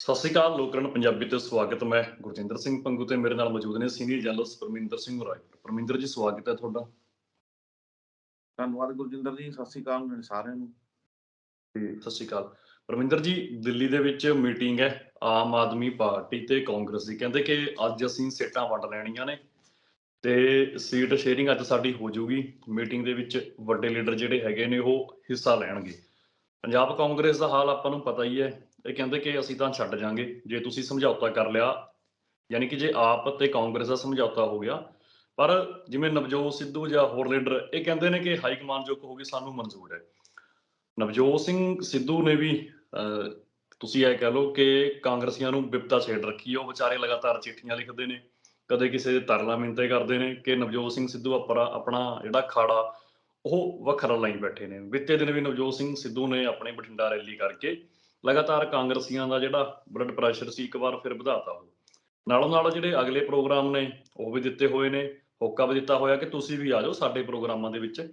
ਸਤਿ ਸ਼੍ਰੀ ਅਕਾਲ ਲੋਕਰਨ ਪੰਜਾਬੀ ਤੇ ਸਵਾਗਤ ਮੈਂ ਗੁਰਜਿੰਦਰ ਸਿੰਘ ਪੰਗੂ ਤੇ ਮੇਰੇ ਨਾਲ ਮੌਜੂਦ ਨੇ ਸੀਨੀਅਰ ਜਰਨਲਿਸਟ ਪਰਮਿੰਦਰ ਸਿੰਘ ਰਾਏ। ਪਰਮਿੰਦਰ ਜੀ ਸਵਾਗਤ ਹੈ ਤੁਹਾਡਾ। ਧੰਨਵਾਦ ਗੁਰਜਿੰਦਰ ਜੀ ਸਤਿ ਸ੍ਰੀ ਅਕਾਲ ਸਾਰਿਆਂ ਨੂੰ। ਤੇ ਸਤਿ ਸ਼੍ਰੀ ਅਕਾਲ। ਪਰਮਿੰਦਰ ਜੀ ਦਿੱਲੀ ਦੇ ਵਿੱਚ ਮੀਟਿੰਗ ਹੈ ਆਮ ਆਦਮੀ ਪਾਰਟੀ ਤੇ ਕਾਂਗਰਸ ਦੀ। ਕਹਿੰਦੇ ਕਿ ਅੱਜ ਅਸੀਂ ਸੀਟਾਂ ਵੰਡ ਲੈਣੀਆਂ ਨੇ ਤੇ ਸੀਟ ਸ਼ੇਅਰਿੰਗ ਅੱਜ ਸਾਡੀ ਹੋ ਜਾਊਗੀ। ਮੀਟਿੰਗ ਦੇ ਵਿੱਚ ਵੱਡੇ ਲੀਡਰ ਜਿਹੜੇ ਹੈਗੇ ਨੇ ਉਹ ਹਿੱਸਾ ਲੈਣਗੇ। ਪੰਜਾਬ ਕਾਂਗਰਸ ਦਾ ਹਾਲ ਆਪਾਂ ਨੂੰ ਪਤਾ ਹੀ ਹੈ। ਇਹ ਕਹਿੰਦੇ ਕਿ ਅਸੀਂ ਤਾਂ ਛੱਡ ਜਾਾਂਗੇ। ਜੇ ਤੁਸੀਂ ਸਮਝੌਤਾ ਕਰ ਲਿਆ ਯਾਨੀ ਕਿ ਜੇ ਆਪ ਤੇ ਕਾਂਗਰਸ ਦਾ ਸਮਝੌਤਾ ਹੋ ਗਿਆ ਪਰ ਜਿਵੇਂ ਨਵਜੋਤ ਸਿੱਧੂ ਜਾਂ ਹੋਰ ਲੀਡਰ ਇਹ ਕਹਿੰਦੇ ਨੇ ਕਿ ਹਾਈ ਕਮਾਂਡ ਜੋ ਕਹੋਗੇ ਸਾਨੂੰ ਮਨਜ਼ੂਰ ਹੈ। ਨਵਜੋਤ ਸਿੰਘ ਸਿੱਧੂ ਨੇ ਵੀ ਅਹ, ਤੁਸੀਂ ਇਹ ਕਹਿ ਲਓ ਕਿ ਕਾਂਗਰਸੀਆਂ ਨੂੰ ਬਿਪਤਾ ਛੇੜ ਰੱਖੀ ਹੈ ਉਹ ਵਿਚਾਰੇ ਲਗਾਤਾਰ ਚਿੱਠੀਆਂ ਲਿਖਦੇ ਨੇ ਕਦੇ ਕਿਸੇ ਦੇ ਤਰਲਾ ਮਿੰਤੇ ਕਰਦੇ ਨੇ ਕਿ ਨਵਜੋਤ ਸਿੰਘ ਸਿੱਧੂ ਆਪਣਾ ਆਪਣਾ ਜਿਹੜਾ ਖਾੜਾ ਉਹ ਵੱਖਰਾ ਲਾਈ ਬੈਠੇ ਨੇ। ਬੀਤੇ ਦਿਨ ਵੀ ਨਵਜੋਤ ਸਿੰਘ ਸਿੱਧੂ ਨੇ ਆਪਣੀ ਬਠਿੰਡਾ ਰੈਲੀ ਕਰਕੇ ਲਗਾਤਾਰ ਕਾਂਗਰਸੀਆਂ ਦਾ ਜਿਹੜਾ ਬਲੱਡ ਪ੍ਰੈਸ਼ਰ ਸੀ ਇੱਕ ਵਾਰ ਫਿਰ ਵਧਾਤਾ ਉਹ। ਨਾਲੋਂ ਨਾਲ ਜਿਹੜੇ ਅਗਲੇ ਪ੍ਰੋਗਰਾਮ ਨੇ, ਉਹ ਵੀ ਦਿੱਤੇ ਹੋਏ ਨੇ, ਹੋਕਾ ਵੀ ਦਿੱਤਾ ਹੋਇਆ ਕਿ ਤੁਸੀਂ ਵੀ ਆ ਜਾਓ ਸਾਡੇ ਪ੍ਰੋਗਰਾਮਾਂ ਦੇ ਵਿੱਚ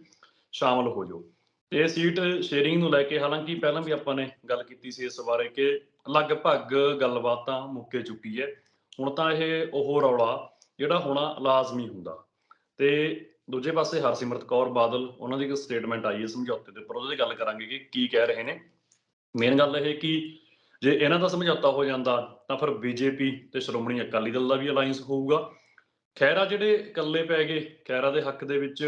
ਸ਼ਾਮਲ ਹੋ ਜਾਓ। ਤੇ ਇਹ ਸੀਟ ਸ਼ੇਅਰਿੰਗ ਨੂੰ ਲੈ ਕੇ ਹਾਲਾਂਕਿ ਪਹਿਲਾਂ ਵੀ ਆਪਾਂ ਨੇ ਗੱਲ ਕੀਤੀ ਸੀ ਇਸ ਬਾਰੇ ਕਿ ਲਗਭਗ ਗੱਲਬਾਤਾਂ ਮੁੱਕੇ ਚੁੱਕੀ ਹੈ। ਹੁਣ ਤਾਂ ਇਹ ਉਹ ਰੌਲਾ ਜਿਹੜਾ ਹੋਣਾ ਲਾਜ਼ਮੀ ਹੁੰਦਾ। ਤੇ ਦੂਜੇ ਪਾਸੇ ਹਰਸਿਮਰਤ ਕੌਰ ਬਾਦਲ, ਉਹਨਾਂ ਦੀ ਇੱਕ ਸਟੇਟਮੈਂਟ ਆਈ ਹੈ ਸਮਝੌਤੇ ਦੇ ਉੱਪਰ, ਉਹਦੇ ਗੱਲ ਕਰਾਂਗੇ ਕਿ ਕੀ ਕਹਿ ਰਹੇ ਨੇ। ਮੇਨ ਗੱਲ ਇਹ ਕਿ ਜੇ ਇਹਨਾਂ ਦਾ ਸਮਝੌਤਾ ਹੋ ਜਾਂਦਾ, ਤਾਂ ਫਿਰ ਬੀਜੇਪੀ ਤੇ ਸ਼੍ਰੋਮਣੀ ਅਕਾਲੀ ਦਲ ਦਾ ਵੀ ਅਲਾਈਅੰਸ ਹੋਊਗਾ। ਖੈਰਾ ਜਿਹੜੇ ਇਕੱਲੇ ਪੈ ਗਏ ਖੈਰਾ ਦੇ ਹੱਕ ਦੇ ਵਿੱਚ